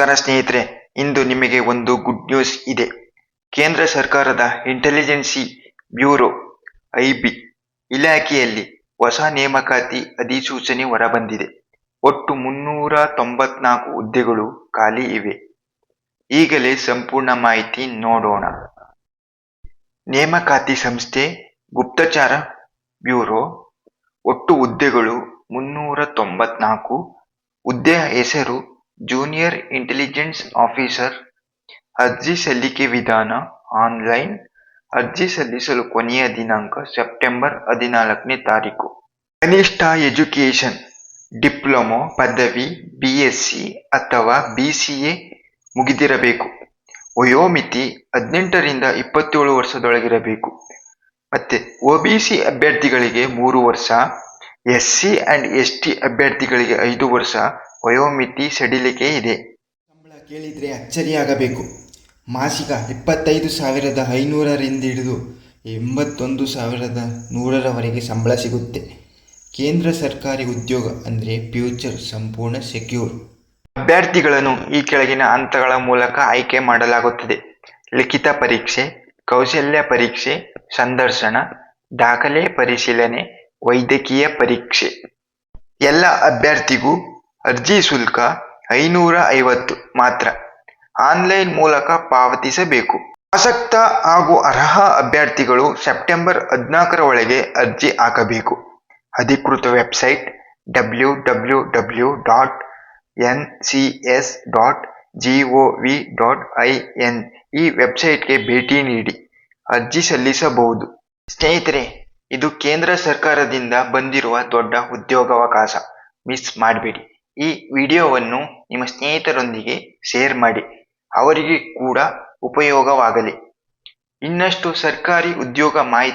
ನಮಸ್ಕಾರ ಸ್ನೇಹಿತರೆ, ಇಂದು ನಿಮಗೆ ಒಂದು ಗುಡ್ ನ್ಯೂಸ್ ಇದೆ. ಕೇಂದ್ರ ಸರ್ಕಾರದ ಇಂಟೆಲಿಜೆನ್ಸಿ ಬ್ಯೂರೋ ಐಬಿ ಇಲಾಖೆಯಲ್ಲಿ ಹೊಸ ನೇಮಕಾತಿ ಅಧಿಸೂಚನೆ ಹೊರಬಂದಿದೆ. ಒಟ್ಟು ಮುನ್ನೂರ ತೊಂಬತ್ನಾಲ್ಕು ಹುದ್ದೆಗಳು ಖಾಲಿ ಇವೆ. ಈಗಲೇ ಸಂಪೂರ್ಣ ಮಾಹಿತಿ ನೋಡೋಣ. ನೇಮಕಾತಿ ಸಂಸ್ಥೆ, ಗುಪ್ತಚಾರ ಬ್ಯೂರೋ, ಒಟ್ಟು ಹುದ್ದೆಗಳು ಮುನ್ನೂರ ತೊಂಬತ್ನಾಲ್ಕು. ಹುದ್ದೆಯ ಹೆಸರು ಜೂನಿಯರ್ ಇಂಟೆಲಿಜೆನ್ಸ್ ಆಫೀಸರ್ ಅರ್ಜಿ ಸಲ್ಲಿಕೆ ವಿಧಾನ ಆನ್ಲೈನ್ ಅರ್ಜಿ ಸಲ್ಲಿಸಲು ಕೊನೆಯ ದಿನಾಂಕ ಸೆಪ್ಟೆಂಬರ್ ಹದಿನಾಲ್ಕನೇ ತಾರೀಕು. ಕನಿಷ್ಠ ಎಜುಕೇಷನ್ ಡಿಪ್ಲೊಮೊ ಪದವಿ ಬಿಎಸ್ಸಿ ಅಥವಾ ಬಿಸಿಎ ಮುಗಿದಿರಬೇಕು. ವಯೋಮಿತಿ ಹದಿನೆಂಟರಿಂದ ಇಪ್ಪತ್ತೇಳು ವರ್ಷದೊಳಗಿರಬೇಕು. ಮತ್ತೆ ಒಬಿಸಿ ಅಭ್ಯರ್ಥಿಗಳಿಗೆ ಮೂರು ವರ್ಷ S C and S T ಅಭ್ಯರ್ಥಿಗಳಿಗೆ ಐದು ವರ್ಷ ವಯೋಮಿತಿ ಸಡಿಲಿಕೆ ಇದೆ. ಸಂಬಳ ಕೇಳಿದರೆ ಅಚ್ಚರಿಯಾಗಬೇಕು. ಮಾಸಿಕ ಇಪ್ಪತ್ತೈದು ಸಾವಿರದ ಐನೂರರಿಂದ ಹಿಡಿದು ಎಂಬತ್ತೊಂದು ಸಾವಿರದ ನೂರರವರೆಗೆ ಸಂಬಳ ಸಿಗುತ್ತೆ. ಕೇಂದ್ರ ಸರ್ಕಾರಿ ಉದ್ಯೋಗ ಅಂದರೆ ಫ್ಯೂಚರ್ ಸಂಪೂರ್ಣ ಸೆಕ್ಯೂರ್. ಅಭ್ಯರ್ಥಿಗಳನ್ನು ಈ ಕೆಳಗಿನ ಹಂತಗಳ ಮೂಲಕ ಆಯ್ಕೆ ಮಾಡಲಾಗುತ್ತದೆ. ಲಿಖಿತ ಪರೀಕ್ಷೆ ಕೌಶಲ್ಯ ಪರೀಕ್ಷೆ ಸಂದರ್ಶನ ದಾಖಲೆ ಪರಿಶೀಲನೆ ವೈದ್ಯಕೀಯ ಪರೀಕ್ಷೆ. ಎಲ್ಲ ಅಭ್ಯರ್ಥಿಗೂ ಅರ್ಜಿ ಶುಲ್ಕ ಐನೂರ ಐವತ್ತು ಮಾತ್ರ. ಆನ್ಲೈನ್ ಮೂಲಕ ಪಾವತಿಸಬೇಕು. ಆಸಕ್ತ ಹಾಗೂ ಅರ್ಹ ಅಭ್ಯರ್ಥಿಗಳು ಸೆಪ್ಟೆಂಬರ್ ಹದಿನಾಲ್ಕರ ಒಳಗೆ ಅರ್ಜಿ ಹಾಕಬೇಕು. ಅಧಿಕೃತ website W W W dot N C S dot G O V dot I N ಈ ವೆಬ್ಸೈಟ್ಗೆ ಭೇಟಿ ನೀಡಿ. ಅರ್ಜಿ ಸಲ್ಲಿಸಬಹುದು. ಸ್ನೇಹಿತರೆ, ಇದು ಕೇಂದ್ರ ಸರ್ಕಾರದಿಂದ ಬಂದಿರುವ ದೊಡ್ಡ ಉದ್ಯೋಗಾವಕಾಶ. ಮಿಸ್ ಮಾಡಬೇಡಿ. ಈ ವಿಡಿಯೋವನ್ನು ನಿಮ್ಮ ಸ್ನೇಹಿತರೊಂದಿಗೆ ಶೇರ್ ಮಾಡಿ ಅವರಿಗೆ ಕೂಡ ಉಪಯೋಗವಾಗಲಿ. ಇನ್ನಷ್ಟು ಸರ್ಕಾರಿ ಉದ್ಯೋಗ ಮಾಹಿತಿ